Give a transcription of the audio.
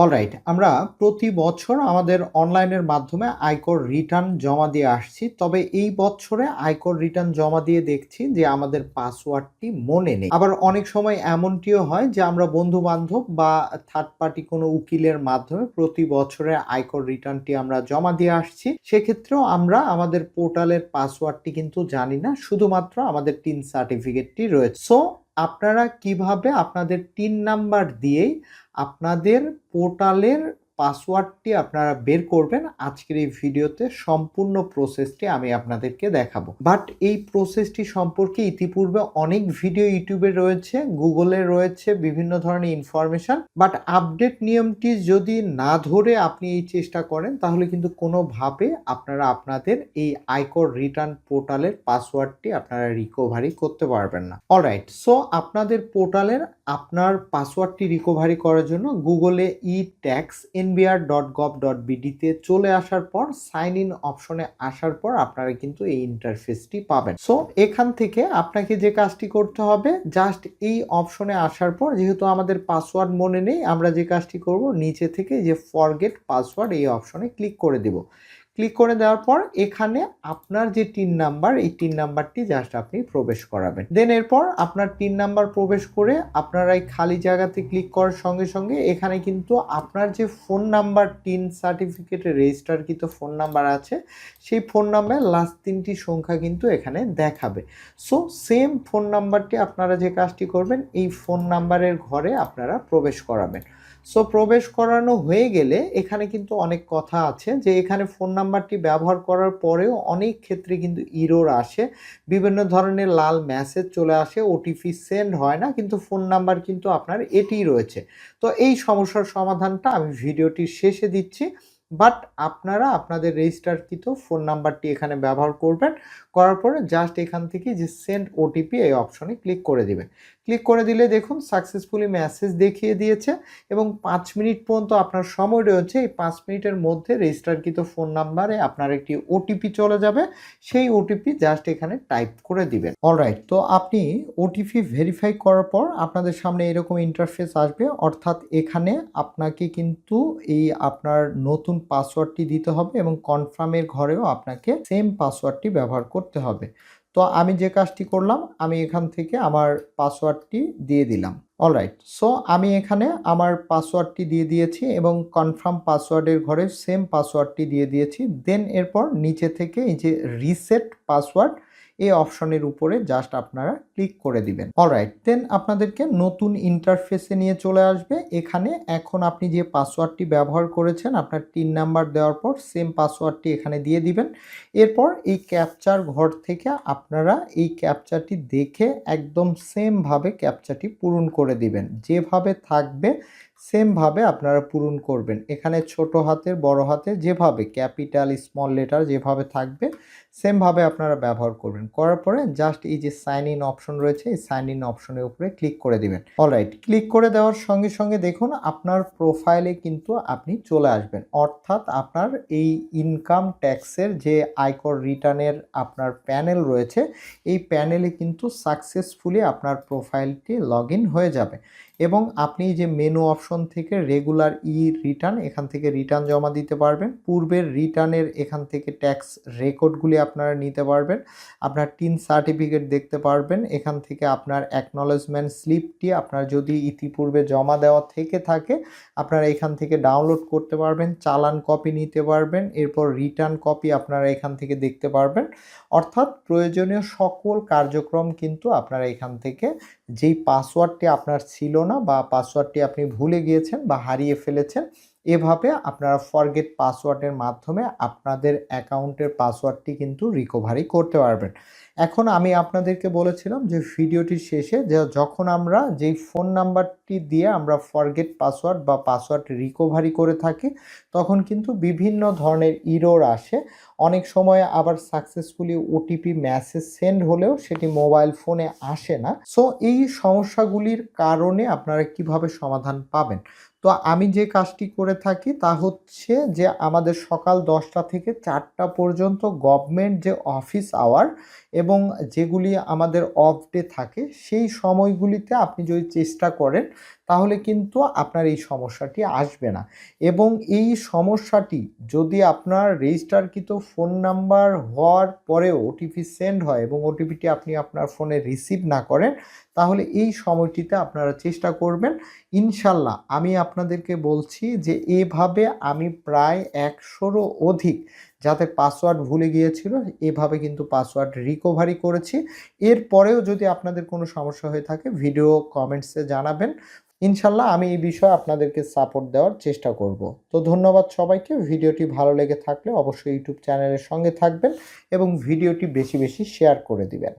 Alright আমরা প্রতি বছর আমাদের অনলাইনের মাধ্যমে আয়কর রিটার্ন জমা দিয়ে আসছি, তবে এই বছরে আয়কর রিটার্ন জমা দিয়ে দেখছি যে আমাদের পাসওয়ার্ডটি মনে নেই। আবার অনেক সময় এমনটিও হয় যে আমরা বন্ধু বান্ধব বা থার্ড পার্টি কোনো উকিলের মাধ্যমে প্রতি বছরে আয়কর রিটার্নটি আমরা জমা দিয়ে আসছি। সেক্ষেত্রেও আমরা আমাদের পোর্টালের পাসওয়ার্ডটি কিন্তু জানি না, শুধুমাত্র আমাদের টিন সার্টিফিকেটটি রয়েছে। সো আপনারা কীভাবে আপনাদের তিন নাম্বার দিয়েই আপনাদের পোর্টালের পাসওয়ার্ডটি আপনারা বের করবেন। আজকের এই ভিডিওতে সম্পূর্ণ প্রসেসটি আমি আপনাদেরকে দেখাবো। বাট এই প্রসেসটি সম্পর্কে ইতিপূর্বে অনেক ভিডিও ইউটিউবে রয়েছে, গুগলে রয়েছে, বিভিন্ন ধরনের ইনফরমেশন বাট আপডেট নিয়মটি যদি না ধরে আপনি এই চেষ্টা করেন, তাহলে কিন্তু কোনোভাবে আপনারা আপনাদের এই আয়কর রিটার্ন পোর্টালের পাসওয়ার্ডটি আপনারা রিকভারি করতে পারবেন না। অলরাইট সো আপনাদের পোর্টালের আপনার পাসওয়ার্ডটি রিকভারি করার জন্য গুগলে e tax NBR dot gov dot বিডিতে চলে আসার পর সাইন ইন অপশনে আসার পর আপনারা কিন্তু এই ইন্টারফেসটি পাবেন। সো এখান থেকে আপনাকে যে কাজটি করতে হবে জাস্ট এই অপশনে আসার পর যেহেতু আমাদের পাসওয়ার্ড মনে নেই, আমরা যে কাজটি করব, নিচে থেকে যে ফরগেট পাসওয়ার্ড এই অপশনে ক্লিক করে দেব। ক্লিক করে দেওয়ার পর এখানে আপনার যে টিন নাম্বার, এই টিন নাম্বারটি জাস্ট আপনি প্রবেশ করাবেন। দেন এরপর আপনার টিন নাম্বার প্রবেশ করে আপনারা এই খালি জায়গাতে ক্লিক করার সঙ্গে সঙ্গে এখানে কিন্তু আপনার যে ফোন নাম্বার টিন সার্টিফিকেটে রেজিস্টারকৃত ফোন নাম্বার আছে, সেই ফোন নাম্বার লাস্ট তিনটি সংখ্যা কিন্তু এখানে দেখাবে। সো সেম ফোন নাম্বারটি আপনারা যে কাজটি করবেন, এই ফোন নাম্বারের ঘরে আপনারা প্রবেশ করাবেন। সো প্রবেশ করানো হয়ে গেলে এখানে কিন্তু অনেক কথা আছে যে এখানে ফোন নাম্বারটি ব্যবহার করার পরেও অনেক ক্ষেত্রে কিন্তু ইরোর আসে। বিভিন্ন ধরনের লাল মেসেজ চলে আসে ওটিপি সেন্ড হয় না, কিন্তু ফোন নাম্বার কিন্তু আপনার এটিই রয়েছে। তো এই সমস্যার সমাধানটা আমি ভিডিওটির শেষে দিচ্ছি বাট আপনারা আপনাদের রেজিস্টারকৃত ফোন নাম্বারটি এখানে ব্যবহার করবেন, করার পরে জাস্ট এখান থেকে যে সেন্ড ওটিপি এই অপশনে ক্লিক করে দিবেন। ক্লিক করে দিলে দেখুন সাকসেসফুলি মেসেজ দেখিয়ে দিয়েছে এবং পাঁচ মিনিট পর্যন্ত আপনার সময় রয়েছে, এই পাঁচ মিনিটের মধ্যে রেজিস্টারকৃত ফোন নাম্বারে আপনার একটি ওটিপি চলে যাবে। সেই ওটিপি জাস্ট এখানে টাইপ করে দিবেন। অলরাইট তো আপনি ওটিপি ভেরিফাই করার পর আপনাদের সামনে এরকম ইন্টারফেস আসবে। অর্থাৎ এখানে আপনাকে কিন্তু এই আপনার নতুন পাসওয়ার্ডটি দিতে হবে এবং কনফার্মের ঘরেও আপনাকে সেম পাসওয়ার্ডটি ব্যবহার করতে হবে। তো আমি যে কাজটি করলাম, আমি এখান থেকে আমার পাসওয়ার্ডটি দিয়ে দিলাম। অলরাইট সো আমি এখানে আমার পাসওয়ার্ডটি দিয়ে দিয়েছি এবং কনফার্ম পাসওয়ার্ডের ঘরে সেম পাসওয়ার্ডটি দিয়ে দিয়েছি। দেন এরপর নিচে থেকে এই যে রিসেট পাসওয়ার্ড এই অপশনের উপরে জাস্ট আপনারা ক্লিক করে দিবেন। অলরাইট দেন আপনাদেরকে নতুন ইন্টারফেসে নিয়ে চলে আসবে। এখানে এখন আপনি যে পাসওয়ার্ডটি ব্যবহার করেছেন, আপনার তিন নাম্বার দেওয়ার পর সেম পাসওয়ার্ডটি এখানে দিয়ে দিবেন। এরপর এই ক্যাপচার ঘর থেকে আপনারা এই ক্যাপচারটি দেখে একদম সেমভাবে ক্যাপচারটি পূরণ করে দিবেন। যেভাবে থাকবে সেমভাবে আপনারা পূরণ করবেন। এখানে ছোট হাতের, বড় হাতে যেভাবে ক্যাপিটাল, স্মল লেটার যেভাবে থাকবে, সেমভাবে আপনারা ব্যবহার করবেন। করার পরে জাস্ট এই যে সাইন ইন অপশন রয়েছে, এই সাইন ইন অপশনের উপরে ক্লিক করে দিবেন। অলরাইট, ক্লিক করে দেওয়ার সঙ্গে সঙ্গে দেখুন আপনার প্রোফাইলে কিন্তু আপনি চলে আসবেন। অর্থাৎ আপনার এই ইনকাম ট্যাক্সের যে আয়কর রিটার্নের আপনার প্যানেল রয়েছে, এই প্যানেলে কিন্তু সাকসেসফুলি আপনার প্রোফাইলটি লগ হয়ে যাবে। এবং আপনি যে মেনু অপশন থেকে রেগুলার ই রিটার্ন এখান থেকে রিটার্ন জমা দিতে পারবেন। পূর্বের রিটার্নের এখান থেকে ট্যাক্স রেকর্ডগুলি আপনারা নিতে পারবেন। আপনার টিন সার্টিফিকেট দেখতে পারবেন। এখান থেকে আপনার অ্যাকনলেজমেন্ট স্লিপটি আপনার যদি ইতিপূর্বে জমা দেওয়া থেকে থাকে, আপনারা এখান থেকে ডাউনলোড করতে পারবেন, চালান কপি নিতে পারবেন, এরপর রিটার্ন কপি আপনারা এখান থেকে দেখতে পারবেন। অর্থাৎ প্রয়োজনীয় সকল কার্যক্রম কিন্তু আপনারা এখান থেকে যেই পাসওয়ার্ডটি আপনার ছিল না বা পাসওয়ার্ডটি আপনি ভুলে গিয়েছেন বা হারিয়ে ফেলেছেন এভাবে আপনারা ফরগেট পাসওয়ার্ডের মাধ্যমে আপনাদের অ্যাকাউন্টের পাসওয়ার্ডটি কিন্তু রিকভারি করতে পারবেন। এখন আমি আপনাদেরকে বলেছিলাম যে ভিডিওটির শেষে যে যখন আমরা যেই ফোন নাম্বারটি দিয়ে আমরা ফরগেট পাসওয়ার্ড বা পাসওয়ার্ড রিকভারি করে থাকি, তখন কিন্তু বিভিন্ন ধরনের ইরোর আসে। অনেক সময় আবার সাকসেসফুলি ওটিপি মেসেজ সেন্ড হলেও সেটি মোবাইল ফোনে আসে না। সো এই সমস্যাগুলির কারণে আপনারা কীভাবে সমাধান পাবেন? তো আমি যে কাজটি করে থাকি তা হচ্ছে যে আমাদের সকাল দশটা থেকে চারটা পর্যন্ত গভর্নমেন্ট যে অফিস আওয়ার এবং যেগুলি আমাদের অফ ডে থাকে, সেই সময়গুলিতে আপনি যদি চেষ্টা করেন তাহলে কিন্তু আপনার এই সমস্যাটি আসবে না। এবং এই সমস্যাটি যদি আপনার রেজিস্টারকৃত ফোন নাম্বার হওয়ার পরেও ওটিপি সেন্ড হয় এবং ওটিপিটি আপনি আপনার ফোনে রিসিভ না করেন, তাহলে এই সময়টিতে আপনারা চেষ্টা করবেন, ইনশাল্লাহ আমি আপনাদেরকে বলছি যে এভাবে আমি প্রায় একশোরও অধিক যাদের পাসওয়ার্ড ভুলে গিয়েছিল, এভাবে কিন্তু পাসওয়ার্ড রিকভারি করেছি। এরপরেও যদি আপনাদের কোনো সমস্যা হয়ে থাকে ভিডিও কমেন্টসে জানাবেন। ইনশাল্লাহ আমি এই বিষয়ে আপনাদেরকে সাপোর্ট দেওয়ার চেষ্টা করব। তো ধন্যবাদ সবাইকে। ভিডিওটি ভালো লেগে থাকলে অবশ্যই ইউটিউব চ্যানেলের সঙ্গে থাকবেন এবং ভিডিওটি বেশি বেশি শেয়ার করে দিবেন।